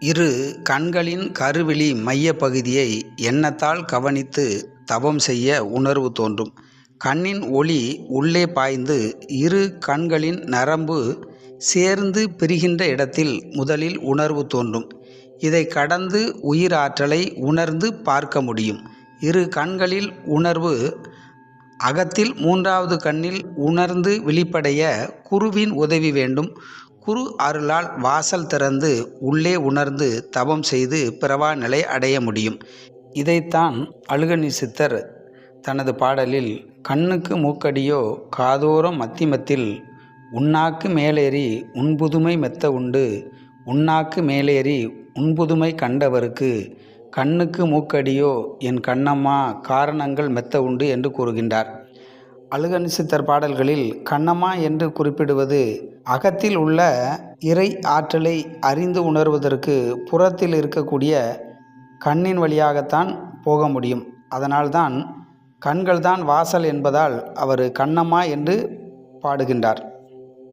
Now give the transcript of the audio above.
இரு கண்களின் கருவிழி மையப்பகுதியை எண்ணத்தால் கவனித்து தவம் செய்ய உணர்வு தோன்றும். கண்ணின் ஒளி உள்ளே பாய்ந்து இரு கண்களின் நரம்பு சேர்ந்து பிரிகின்ற இடத்தில் முதலில் உணர்வு தோன்றும். இதை கடந்து உயிர் ஆற்றலை உணர்ந்து பார்க்க முடியும். இரு கண்களில் உணர்வு அகத்தில் மூன்றாவது கண்ணில் உணர்ந்து விழிப்படைய குருவின் உதவி வேண்டும். குரு அருளால் வாசல் திறந்து உள்ளே உணர்ந்து தவம் செய்து பிறவா நிலை அடைய முடியும். இதைத்தான் அழுகணி சித்தர் தனது பாடலில் கண்ணுக்கு மூக்கடியோ காதோரம் மத்திமத்தில் உண்ணாக்கு மேலேறி உண்புதுமை மெத்த உண்டு உண்ணாக்கு மேலேறி உன்புதுமை கண்டவருக்கு கண்ணுக்கு மூக்கடியோ என் கண்ணம்மா காரணங்கள் மெத்த உண்டு என்று கூறுகின்றார். அழுகநிசித்தர் பாடல்களில் கண்ணம்மா என்று குறிப்பிடுவது அகத்தில் உள்ள இறை ஆற்றலை அறிந்து உணர்வதற்கு புறத்தில் இருக்கக்கூடிய கண்ணின் வழியாகத்தான் போக முடியும். அதனால்தான் கண்கள்தான் வாசல் என்பதால் அவர் கண்ணம்மா என்று பாடுகின்றார்.